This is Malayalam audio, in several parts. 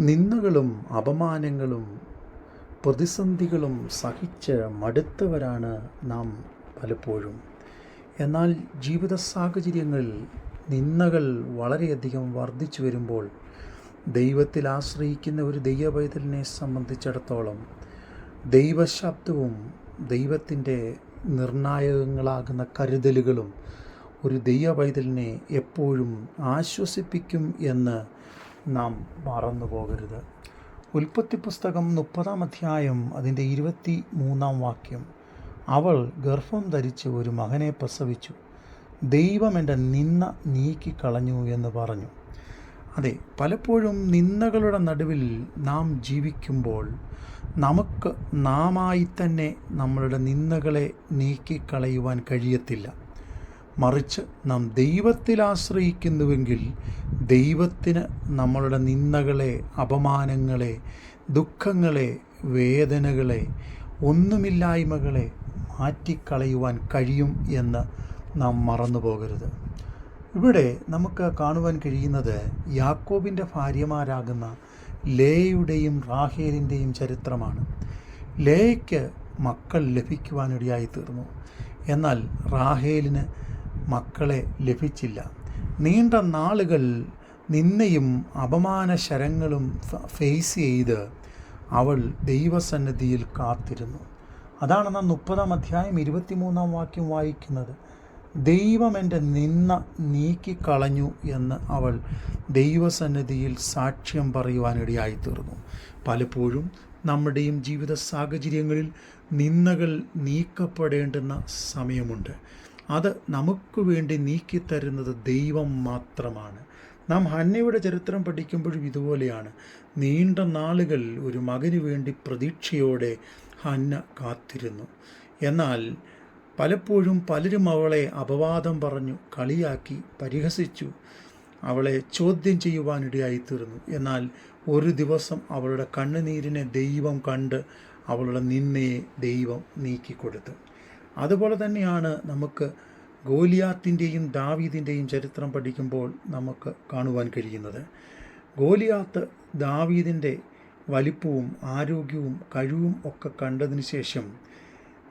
നിന്ദകളും അപമാനങ്ങളും പ്രതിസന്ധികളും സഹിച്ച് മടുത്തവരാണ് നാം പലപ്പോഴും. എന്നാൽ ജീവിത സാഹചര്യങ്ങളിൽ നിന്ദകൾ വളരെയധികം വർദ്ധിച്ചു വരുമ്പോൾ ദൈവത്തിൽ ആശ്രയിക്കുന്ന ഒരു ദൈവപൈതലിനെ സംബന്ധിച്ചിടത്തോളം ദൈവശബ്ദവും ദൈവത്തിന്റെ നിർണായകങ്ങളാകുന്ന കരുതലുകളും ഒരു ദൈവപൈതലിനെ എപ്പോഴും ആശ്വസിപ്പിക്കും എന്ന് നാം മറന്നു പോകരുത്. ഉൽപ്പത്തി പുസ്തകം മുപ്പതാം അധ്യായം അതിന്റെ ഇരുപത്തി മൂന്നാം വാക്യം. അവൾ ഗർഭം ധരിച്ച് ഒരു മകനെ പ്രസവിച്ചു. ദൈവം എന്റെ നിന്ന നീക്കിക്കളഞ്ഞു എന്ന് പറഞ്ഞു. അതെ പലപ്പോഴും നിന്ദകളുടെ നടുവിൽ നാം ജീവിക്കുമ്പോൾ നമുക്ക് നാമായി തന്നെ നമ്മളുടെ നിന്ദകളെ നീക്കിക്കളയുവാൻ കഴിയത്തില്ല. മറിച്ച് നാം ദൈവത്തിൽ ആശ്രയിക്കുന്നുവെങ്കിൽ ദൈവത്തിന് നമ്മളുടെ നിന്ദകളെ അപമാനങ്ങളെ ദുഃഖങ്ങളെ വേദനകളെ ഒന്നുമില്ലായ്മകളെ മാറ്റിക്കളയുവാൻ കഴിയും എന്ന് നാം മറന്നു പോകരുത്. ഇവിടെ നമുക്ക് കാണുവാൻ കഴിയുന്നത് യാക്കോബിന്റെ ഭാര്യമാരാകുന്ന ലേയുടെയും റാഹേലിന്റെയും ചരിത്രമാണ്. ലേയ്ക്ക് മക്കൾ ലഭിക്കുവാനിടയായി തീർന്നു എന്നാൽ റാഹേലിന് മക്കളെ ലഭിച്ചില്ല. നീണ്ട നാളുകൾ നിന്നയും അപമാന ശരങ്ങളും ഫേസ് ചെയ്ത് അവൾ ദൈവസന്നിധിയിൽ കാത്തിരുന്നു. അതാണ് നാം മുപ്പതാം അധ്യായം ഇരുപത്തിമൂന്നാം വാക്യം വായിക്കുന്നത്. ദൈവം എന്റെ നിന്ന നീക്കിക്കളഞ്ഞു എന്ന് അവൾ ദൈവസന്നിധിയിൽ സാക്ഷ്യം പറയുവാനിടയായി തീർന്നു പലപ്പോഴും നമ്മുടെയും ജീവിത സാഹചര്യങ്ങളിൽ നിന്നകൾ നീക്കപ്പെടേണ്ടുന്ന സമയമുണ്ട്. അത് നമുക്ക് വേണ്ടി നീക്കിത്തരുന്നത് ദൈവം മാത്രമാണ്. നാം ഹന്നയുടെ ചരിത്രം പഠിക്കുമ്പോഴും ഇതുപോലെയാണ്. നീണ്ട നാളുകൾ ഒരു മകന് വേണ്ടി പ്രതീക്ഷയോടെ ഹന്ന കാത്തിരുന്നു. എന്നാൽ പലപ്പോഴും പലരും അവളെ അപവാദം പറഞ്ഞു കളിയാക്കി പരിഹസിച്ചു അവളെ ചോദ്യം ചെയ്യുവാനിടയായിത്തീർന്നു. എന്നാൽ ഒരു ദിവസം അവളുടെ കണ്ണുനീരിനെ ദൈവം കണ്ട് അവളുടെ നിന്നയെ ദൈവം നീക്കിക്കൊടുത്തു. അതുപോലെ തന്നെയാണ് നമുക്ക് ഗോലിയാത്തിന്റെയും ദാവീദിന്റെയും ചരിത്രം പഠിക്കുമ്പോൾ നമുക്ക് കാണുവാൻ കഴിയുന്നത്. ഗോലിയാത്ത് ദാവീദിന്റെ വലിപ്പവും ആരോഗ്യവും കഴിവും ഒക്കെ കണ്ടതിന് ശേഷം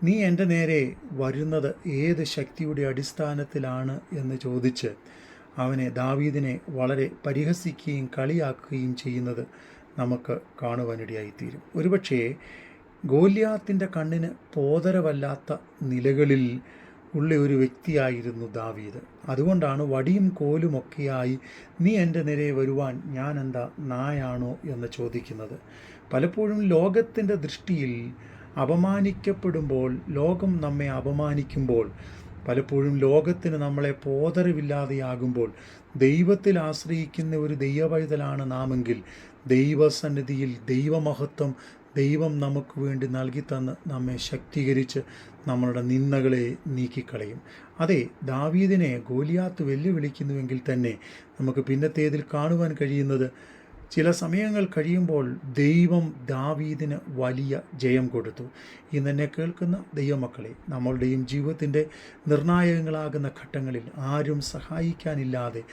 നീ എന്റെ നേരെ വരുന്നത് ഏത് ശക്തിയുടെ അടിസ്ഥാനത്തിലാണ് എന്ന് ചോദിച്ച് അവനെ ദാവീദിനെ വളരെ പരിഹസിക്കുകയും കളിയാക്കുകയും ചെയ്യുന്നത് നമുക്ക് കാണുവാനിടയായിത്തീരും. ഒരുപക്ഷേ ഗോല്യാത്തിന്റെ കണ്ണിന് പോതരവല്ലാത്ത നിലകളിൽ ഉള്ള ഒരു വ്യക്തിയായിരുന്നു ദാവീദ്. അതുകൊണ്ടാണ് വടിയും കോലുമൊക്കെയായി നീ എന്റെ നിരയെ വരുവാൻ ഞാൻ എന്താ നായാണോ? എന്ന് ചോദിക്കുന്നത്. പലപ്പോഴും ലോകത്തിന്റെ ദൃഷ്ടിയിൽ അപമാനിക്കപ്പെടുമ്പോൾ ലോകം നമ്മെ അപമാനിക്കുമ്പോൾ പലപ്പോഴും ലോകത്തിന് നമ്മളെ പോതരവില്ലാതെയാകുമ്പോൾ ദൈവത്തിൽ ആശ്രയിക്കുന്ന ഒരു ദൈവപൈതലാണ് നാമെങ്കിൽ ദൈവസന്നിധിയിൽ ദൈവമഹത്വം ദൈവം നമുക്ക് വേണ്ടി നൽകി തന്ന് നമ്മെ ശക്തീകരിച്ച് നമ്മളുടെ നിന്ദകളെ നീക്കിക്കളയും. അതെ ദാവീദിനെ ഗോലിയാത്ത് വെല്ലുവിളിക്കുന്നുവെങ്കിൽ തന്നെ നമുക്ക് പിന്നത്തേതിൽ കാണുവാൻ കഴിയുന്നത് ചില സമയങ്ങൾ കഴിയുമ്പോൾ ദൈവം ദാവീദിന് വലിയ ജയം കൊടുത്തു. ഇന്ന് എന്നെ കേൾക്കുന്ന ദൈവമക്കളെ നമ്മളുടെയും ജീവിതത്തിന്റെ നിർണായകങ്ങളാകുന്ന ഘട്ടങ്ങളിൽ ആരും സഹായിക്കാനില്ലാതെ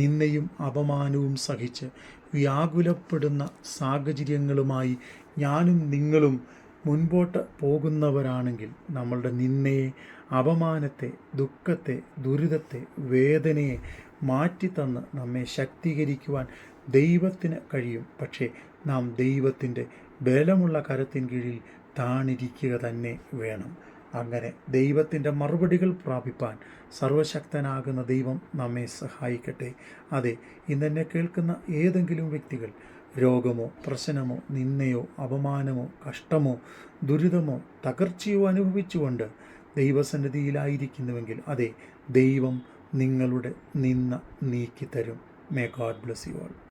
നിന്നയും അപമാനവും സഹിച്ച് വ്യാകുലപ്പെടുന്ന സാഹചര്യങ്ങളുമായി ഞാനും നിങ്ങളും മുൻപോട്ട് പോകുന്നവരാണെങ്കിൽ നമ്മളുടെ നിന്നയെ അപമാനത്തെ ദുഃഖത്തെ ദുരിതത്തെ വേദനയെ മാറ്റിത്തന്ന് നമ്മെ ശക്തീകരിക്കുവാൻ ദൈവത്തിന് കഴിയും. പക്ഷേ നാം ദൈവത്തിന്റെ ബലമുള്ള കരത്തിൻ കീഴിൽ താണിരിക്കുക തന്നെ വേണം. അങ്ങനെ ദൈവത്തിന്റെ മറുപടികൾ പ്രാപിപ്പാൻ സർവശക്തനാകുന്ന ദൈവം നമ്മെ സഹായിക്കട്ടെ. അതെ ഇന്നെന്നെ കേൾക്കുന്ന ഏതെങ്കിലും വ്യക്തികൾ രോഗമോ പ്രശ്നമോ നിന്നയോ അപമാനമോ കഷ്ടമോ ദുരിതമോ തകർച്ചയോ അനുഭവിച്ചുകൊണ്ട് ദൈവസന്നിധിയിലായിരിക്കുന്നുവെങ്കിൽ അതെ ദൈവം നിങ്ങളുടെ നിന്ന നീക്കിത്തരും. May God bless you all